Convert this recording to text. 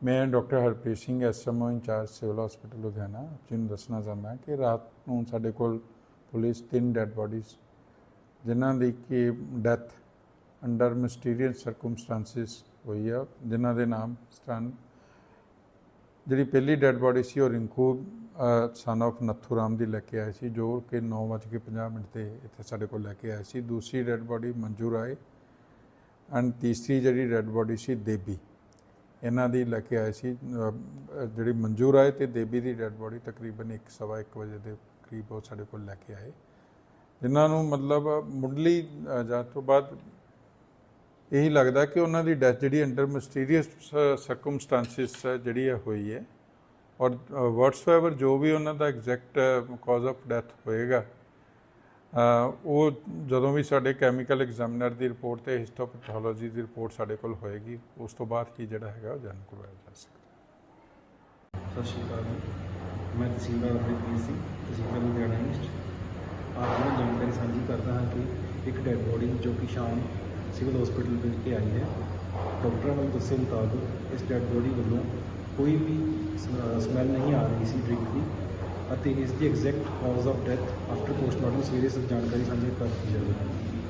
ਮੈਂ doctor Harpreet Singh SMO incharge civil hospital Ludhiana, ਜਿਹਨੂੰ ਦੱਸਣਾ ਚਾਹੁੰਦਾ ਕਿ ਰਾਤ ਨੂੰ ਸਾਡੇ ਕੋਲ ਪੁਲਿਸ ਤਿੰਨ ਡੈੱਡ ਬੋਡੀਜ਼, ਜਿਨ੍ਹਾਂ ਦੀ ਕਿ ਡੈਥ ਅੰਡਰ ਮਿਸਟੀਰੀਅਸ ਸਰਕਮਸਟੈਂਸਿਸ ਹੋਈ ਆ, ਜਿਨ੍ਹਾਂ ਦੇ ਨਾਮ ਸਨ ਜਿਹੜੀ ਪਹਿਲੀ ਡੈੱਡ ਬੋਡੀ ਸੀ ਉਹ ਰਿੰਕੂ ਸਨ of ਨੱਥੂ ਰਾਮ ਦੀ ਲੈ ਕੇ ਆਏ ਸੀ, ਜੋ ਕਿ 9:50 ਮਿੰਟ ਤੇ ਇੱਥੇ ਸਾਡੇ ਕੋਲ ਲੈ ਕੇ ਆਏ ਸੀ। ਦੂਸਰੀ dead body Manju Rai and ਤੀਸਰੀ ਜਿਹੜੀ ਡੈੱਡ ਬੋਡੀ ਸੀ ਦੇਬੀ। ਇਹਨਾਂ ਦੀ ਲੈ ਕੇ ਆਏ ਸੀ ਜਿਹੜੀ ਮੰਜੂ ਰਾਏ ਤੇ ਦੇਬੀ ਦੀ ਡੈੱਡ ਬੋਡੀ ਤਕਰੀਬਨ 1:30 ਵਜੇ ਦੇ ਕਰੀਬ ਉਹ ਸਾਡੇ ਕੋਲ ਲੈ ਕੇ ਆਏ। ਜਿਨ੍ਹਾਂ ਨੂੰ ਮਤਲਬ ਮੁੱਢਲੀ ਅਹ, ਜਾਂਚ ਤੋਂ ਬਾਅਦ ਇਹੀ ਲੱਗਦਾ ਕਿ ਉਹਨਾਂ ਦੀ ਡੈਥ ਜਿਹੜੀ ਅੰਡਰ ਮਿਸਟੀਰੀਅਸ ਸਰਕਮਸਟੈਂਸਿਸ ਜਿਹੜੀ ਹੈ ਹੋਈ ਹੈ। ਔਰ ਵਟਸਐਵਰ ਜੋ ਵੀ ਉਹਨਾਂ ਦਾ ਐਗਜ਼ੈਕਟ ਕਾਜ਼ ਆਫ ਡੈਥ ਹੋਏਗਾ ਉਹ ਜਦੋਂ ਵੀ ਸਾਡੇ ਕੈਮੀਕਲ ਐਗਜ਼ਾਮੀਨਰ ਦੀ ਰਿਪੋਰਟ ਤੇ ਹਿਸਟੋਪੈਥੋਲੋਜੀ ਦੀ ਰਿਪੋਰਟ ਸਾਡੇ ਕੋਲ ਹੋਏਗੀ, ਉਸ ਤੋਂ ਬਾਅਦ ਹੀ ਜਿਹੜਾ ਹੈਗਾ ਉਹ ਜਾਣੂ ਕਰਵਾਇਆ ਜਾ ਸਕਦਾ। ਸਤਿ ਸ਼੍ਰੀ ਅਕਾਲ ਜੀ। ਮੈਂ ਤਹਿਸੀਲਦਾਰ ਅਮਰਿਤਪਾਲ ਸਿੰਘ ਤਹਿਸੀਲਦਾਰ ਲੁਧਿਆਣਾ ਈਸਟ ਆਪ ਨੂੰ ਜਾਣਕਾਰੀ ਸਾਂਝੀ ਕਰਦਾ ਹਾਂ ਕਿ ਇੱਕ ਡੈਡ ਬੋਡੀ ਜੋ ਕਿ ਸ਼ਾਮ ਸਿਵਲ ਹਸਪੀਟਲ ਵਿੱਚ ਕੇ ਆਈ ਹੈ ਡਾਕਟਰਾਂ ਵੱਲੋਂ ਦੱਸੇ ਮੁਤਾਬਕ ਇਸ ਡੈਡ ਬੋਡੀ ਵੱਲੋਂ ਕੋਈ ਵੀ ਸਮੈਲ ਨਹੀਂ ਆ ਰਹੀ ਸੀ ਡਰਿੰਕ ਦੀ। ਅਤੇ ਇਸ ਦੀ exact cause of death after postmortem serious ਜਾਣਕਾਰੀ ਸਾਂਝੀ ਕਰ ਦਿੱਤੀ ਜਾਵੇਗੀ।